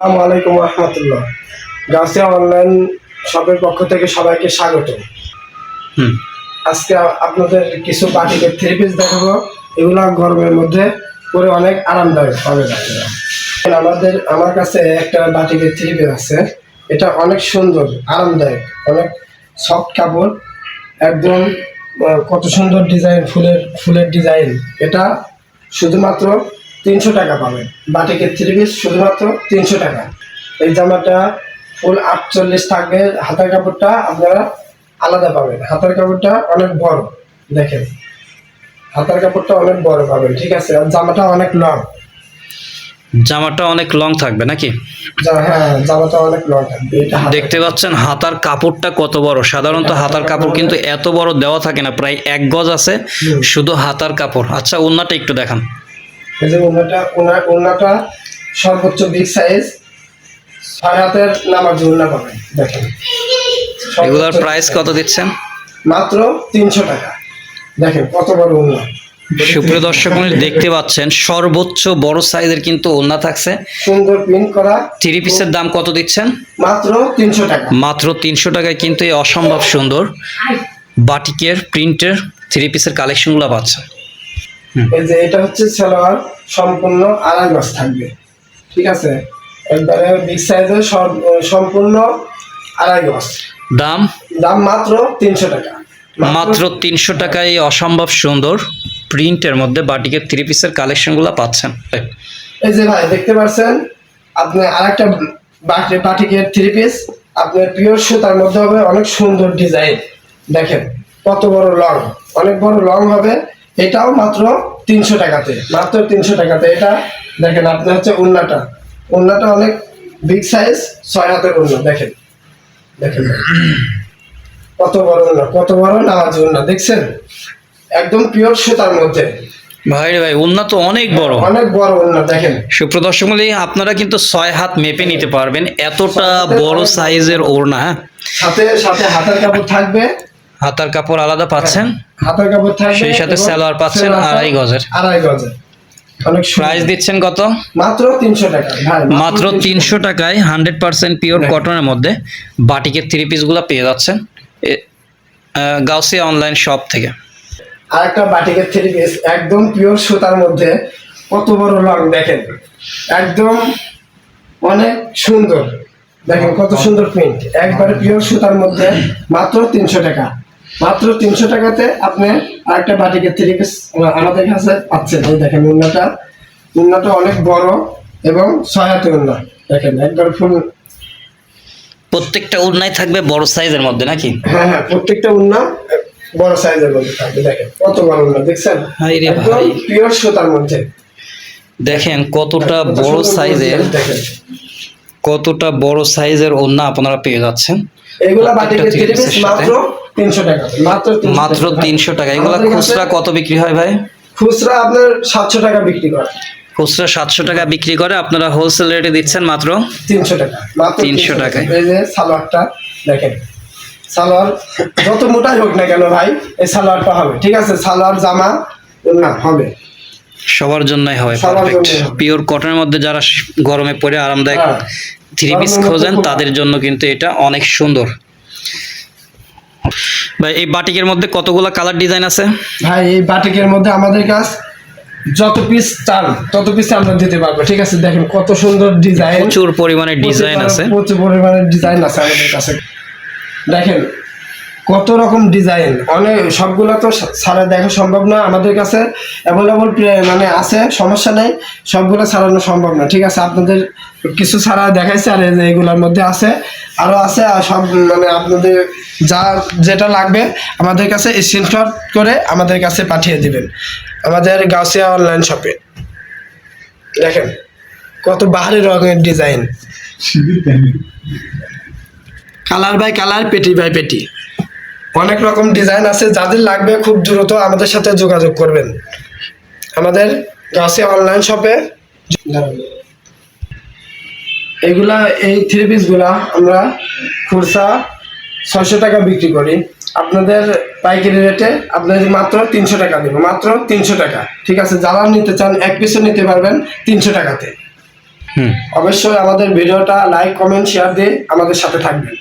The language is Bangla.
আসসালামু আলাইকুম রহমতুল্লাহ। গাছিয়া অনলাইন শপের পক্ষ থেকে সবাইকে স্বাগত। আজকে আপনাদের কিছু বাটিকের থ্রি পিস দেখাবো। এগুলো গরমের মধ্যে পরে অনেক আরামদায়ক হবে আমাদের আমার কাছে একটা বাটিকের থ্রি পিস আছে। এটা অনেক সুন্দর আরামদায়ক অনেক সফট কাপড় একদম কত সুন্দর ডিজাইন ফুলের ফুলের ডিজাইন এটা শুধুমাত্র তিনশো টাকা পাবেন। বাটিকের থ্রি পিস শুধুমাত্র তিনশো টাকা। এই জামাটা ফুল আটচল্লিশ থাকবে। হাতের কাপড়টা আপনারা আলাদা পাবেন। হাতের কাপড়টা অনেক বড় দেখেন। হাতের কাপড়টা অনেক বড় পাবেন ঠিক আছে? আর জামাটা অনেক লং জামাটা অনেক লং থাকবে নাকি? হ্যাঁ জামাটা অনেক লং থাকবে। দেখতে পাচ্ছেন হাতার কাপড়টা কত বড়। সাধারণত হাতার কাপড় কিন্তু এত বড় দেওয়া থাকে না প্রায় এক গজ আছে শুধু হাতার কাপড়। আচ্ছা ওনাটা একটু দেখান। এই যে ওনাটা ওনার ওনাটা সর্বোচ্চ বিগ সাইজ ছয় হাতের নামার জন্য পাবেন দেখেন। এগুলার প্রাইস কত দিচ্ছেন? মাত্র তিনশো টাকা। দেখেন কত বড় ওনা। সুপ্রিয় দর্শক দেখতে পাচ্ছেন সর্বোচ্চ বড় সাইজের কিন্তু ওড়না থাকছে। সুন্দর প্রিন্ট করা। থ্রি পিসের দাম কত দিচ্ছেন? মাত্র তিনশো টাকা। মাত্র তিনশো টাকায় কিন্তু এই অসম্ভব সুন্দর বাটিকের প্রিন্টের থ্রি পিসের কালেকশনগুলো পাচ্ছেন। এই যে এটা হচ্ছে সালোয়ার সম্পূর্ণ আড়াই গজ থাকবে। ঠিক আছে? একবারে বিগ সাইজের সম্পূর্ণ আড়াই গজ। দাম? দাম মাত্র তিনশো টাকা। মাত্র তিনশো টাকায় অসম্ভব সুন্দর প্রিন্টের মধ্যে বাটিকের থ্রি পিসের কালেকশনগুলো পাচ্ছেন। এই যে ভাই দেখতে পাচ্ছেন? আপনি আরেকটা বাটি বাটিকের থ্রি পিস আপনার পিওর সুতার মধ্যে হবে অনেক সুন্দর ডিজাইন দেখেন কত বড় লং অনেক বড় লং হবে। এটাও মাত্র তিনশো টাকাতে মাত্র তিনশো টাকাতে। এটা দেখেন আপনি হচ্ছে উন্নাটা। উন্নাটা অনেক বিগ সাইজ ছয় হাতের উন্না দেখেন। দেখেন। কত বড় উন্না কত বড় নামাজ উন্না দেখছেন? একদম পিওর সুতার মধ্যে। ভাই ভাই ওড়না তো অনেক বড়। অনেক বড় উন্না দেখেন। সুপ্রদর্শক মূল্যে আপনারা কিন্তু ছয় হাত মেপে নিতে পারবেন। এতটা বড় সাইজের ওড়না হ্যাঁ? সাথে সাথে হাতের কাপড় থাকবে। হাতার কাপড় আলাদা পাচ্ছেন? হাতার কাপড় থাকবে সেই সাথে সালোয়ার পাচ্ছেন আড়াই গজের। আড়াই গজের। প্রাইস দিচ্ছেন কত? মাত্র তিনশো টাকা। মাত্র তিনশো টাকায় হান্ড্রেড পার্সেন্ট পিওর হ্যাঁ। কটনের মধ্যে বাটিকের থ্রি পিসগুলো পেয়ে যাচ্ছেন। গাউসিয়া অনলাইন শপ থেকে। আর একটা বাটিকের থ্রি পিস একদম পিওর সুতার মধ্যে। কত বড় লং দেখেন। একদম অনেক সুন্দর। দেখেন কত সুন্দর প্রিন্ট একবারে পিওর সুতার মধ্যে মাত্র তিনশো টাকা। মাত্র তিনশো টাকাতে আপনি আরেকটা বাটিকের থ্রি পিস আমাদের কাছে পাচ্ছেন। এই দেখেন উন্নাটা। উন্নাটা অনেক বড় এবং ছয় উন্না। দেখেন একবার ফুল প্রত্যেকটা ওড়নায় থাকবে বড় সাইজের মধ্যে নাকি? হ্যাঁ হ্যাঁ প্রত্যেকটা উন্না বড় সাইজের মধ্যে থাকবে। দেখেন কত বড় উন্না দেখছেন? একদম পিওর সুতার মধ্যে। দেখেন কতটা বড় সাইজের কতটা বড় সাইজের ওড়না আপনারা পেয়ে যাচ্ছেন। এগুলা বাটিকের থ্রি পিস মাত্র তিনশো টাকা মাত্র 300 মাত্র টাকা। এগুলো খুচরা কত বিক্রি হয় ভাই? খুচরা আপনার সাতশো টাকা বিক্রি করে। খুচরা সাতশো টাকা বিক্রি করে। আপনারা হোলসেল রেটে দিচ্ছেন মাত্র? তিনশো টাকা মাত্র 300 টাকায়। এই যে সালোয়ারটা দেখেন। সালোয়ার যত মোটাই হোক না কেন ভাই এই সালোয়ারটা হবে ঠিক আছে? সালোয়ার জামা না হবে। সবার জন্যই হয় পারফেক্ট হবে। পিওর কটনের মধ্যে যারা গরমে পরে আরামদায়ক হ্যাঁ। থ্রি পিস খোঁজেন তাদের জন্য কিন্তু এটা অনেক সুন্দর। ভাই এই বাটিকের মধ্যে কতগুলো কালার ডিজাইন আছে? ভাই এই বাটিকের মধ্যে আমাদের কাজ যত পিস চান তত পিস আমরা দিতে পারব। ঠিক আছে দেখেন কত সুন্দর ডিজাইন প্রচুর পরিমাণে ডিজাইন আছে। প্রচুর পরিমাণে ডিজাইন আছে আমাদের কাছে। দেখেন কত রকম ডিজাইন অনেক সবগুলো তো সারা দেখা সম্ভব না আমাদের কাছে। অ্যাভেলেবল মানে আছে সমস্যা নেই। সবগুলো সারানো সম্ভব না। ঠিক আছে আপনাদের কিছু ছাড়া দেখাইছে আর এই যে এগুলোর মধ্যে আছে। আরও আছে আর সব মানে আপনাদের যা যেটা লাগবে আমাদের কাছে স্ক্রিনশট করে আমাদের কাছে পাঠিয়ে দিবেন। আমাদের গাউসিয়া অনলাইন শপে দেখেন কত বাহারি রঙের ডিজাইন কালার বাই কালার পেটি বাই পেটি। অনেক রকম ডিজাইন আছে যাদের লাগবে খুব দ্রুত আমাদের সাথে যোগাযোগ করবেন। আমাদের গাছে অনলাইন শপে এগুলা এই থ্রি পিসগুলা আমরা খুরসা ছয়শো টাকা বিক্রি করি। আপনাদের পাইকারি রেটে আপনাদের মাত্র তিনশো টাকা দেবো মাত্র তিনশো টাকা। ঠিক আছে যারা নিতে চান এক পিসও নিতে পারবেন তিনশো টাকাতে। অবশ্যই আমাদের ভিডিওটা লাইক কমেন্ট শেয়ার দিয়ে আমাদের সাথে থাকবেন।